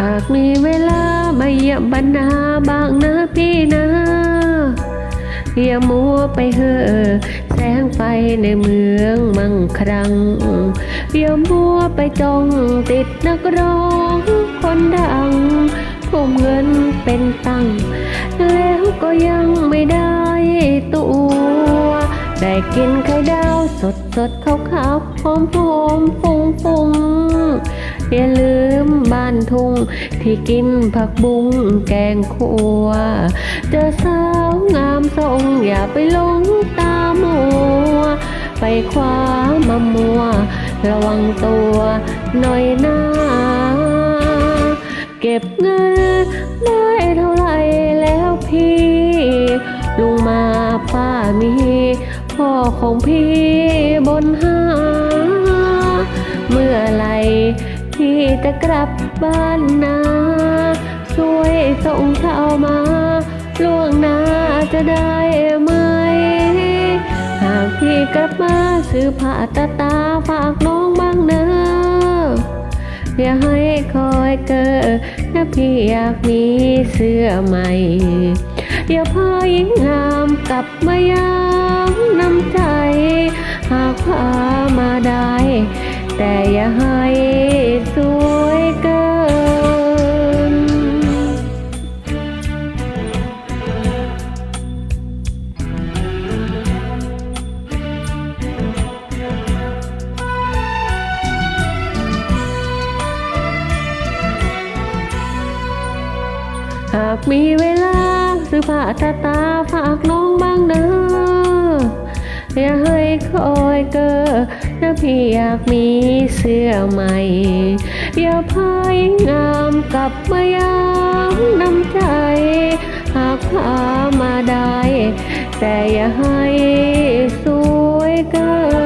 หากมีเวลามาเยี่ยมบรรณาบางนะพี่นะอย่ามัวไปเห่อแสงไฟในเมืองมั่งครั้งอย่ามัวไปจ้องติดนักร้องคนดังทุ่มเงินเป็นตังแล้วก็ยังไม่ได้ตัว ได้กินไข่ดาวสดสดขาวขาวหอมหอมฟุ้งฟุ้ง อย่าลืมบ้านทุ่งที่กินผักบุ้งแกงขัวเจอสาวงามทรงอย่าไปหลงตามัว ไปคว้ามามัว ระวังตัวหน่อยนะเก็บเงินได้เท่าไหรแล้วพี่ ลุงมาป้ามีพ่อของพี่บนห้าเมื่อไหร พี่จะกลับบ้านนาช่วยส่งข่าวมาล่วงหน้าจะได้ไหม หากพี่กลับมาซื้อผ้าตาตาฝากน้องบ้างเนอะอย่าให้คอยเกิดถ้าพี่อยากมีเสื้อใหม่อย่าพายิงงามกลับมายามน้ำใจ หากพามาได้ แต่อย่าให้ หากมีเวลาซื้อผ้าตาตาฝากน้องบ้างเนอะอย่าให้คอยเกอถ้าพี่อยากมีเสื้อใหม่ อย่าพายงามกลับมายามน้ำใจ หากพามาได้ แต่อย่าให้สวยเกิน